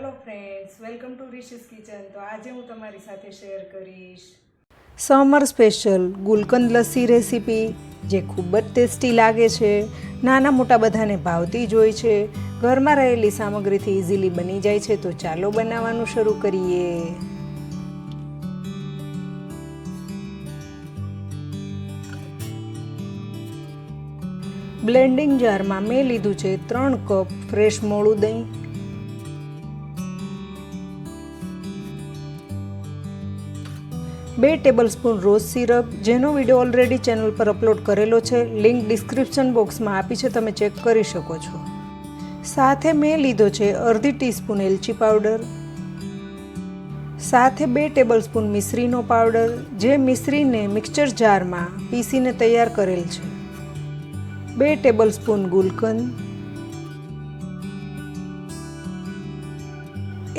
Friends welcome to Rishi's kitchen તો આજે હું તમારી સાથે શેર કરીશ summer special gulkand lassi recipe જે ખૂબ જ ટેસ્ટી લાગે છે. નાના મોટા બધાને ભાવતી જ હોય છે. ઘરમાં રહેલી સામગ્રીથી ઇઝીલી બની જાય છે. તો ચાલો બનાવવાનું શરૂ કરીએ. બ્લેન્ડિંગ જારમાં મેં લીધું છે ત્રણ કપ ફ્રેશ મોળું દહીં. બે ટેબલસ્પૂન રોઝ સિરપ, જેનો વીડિયો ઓલરેડી ચેનલ પર અપલોડ કરેલો છે લિંક ડિસ્ક્રિપ્શન બોક્સમાં આપી છે, તમે ચેક કરી શકો છો. સાથે મેં લીધો છે અડધી ટીસ્પૂન એલચી પાવડર સાથે બે ટેબલસ્પૂન મિશ્રીનો પાવડર જે મિશ્રીને મિક્સચર જારમાં પીસીને તૈયાર કરેલ છે. બે ટેબલસ્પૂન ગુલકંદ.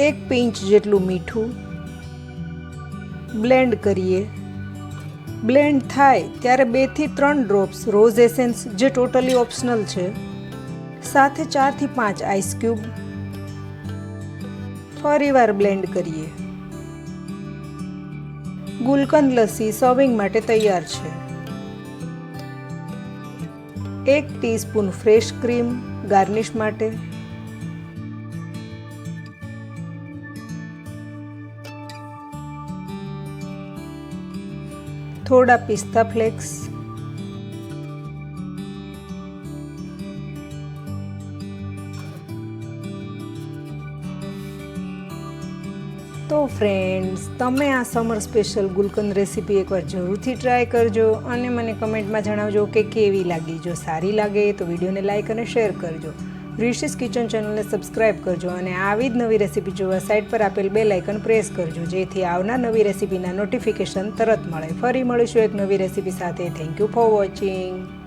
એક પિંચ જેટલું મીઠું. બ્લેન્ડ કરીએ. બ્લેન્ડ થાય ત્યારે બેથી ત્રણ ડ્રોપ્સ રોઝ એસેન્સ જે ટોટલી ઓપ્શનલ છે. સાથે ચારથી પાંચ આઈસ ક્યુબ. ફરીવાર બ્લેન્ડ કરીએ. ગુલકંદ લસ્સી સર્વિંગ માટે તૈયાર છે. એક ટીસ્પૂન ફ્રેશ ક્રીમ ગાર્નિશ માટે. થોડા પિસ્તા ફ્લેક્સ. તો ફ્રેન્ડ્સ તમે આ સમર સ્પેશિયલ ગુલકંદ રેસીપી એકવાર જરૂરથી ટ્રાય કરજો અને મને કમેન્ટમાં જણાવજો કે કેવી લાગી. જો સારી લાગે તો વિડીયોને લાઇક અને શેર કરજો. રિશિસ કિચન ચેનલને સબસ્ક્રાઇબ કરજો અને આવી જ નવી રેસીપી જોવા સાઇટ પર આપેલ બે લાઇકન પ્રેસ કરજો. જેથી આવનાર નવી રેસીપીના નોટિફિકેશન તરત મળે. ફરી મળીશું એક નવી રેસીપી સાથે. Thank you for watching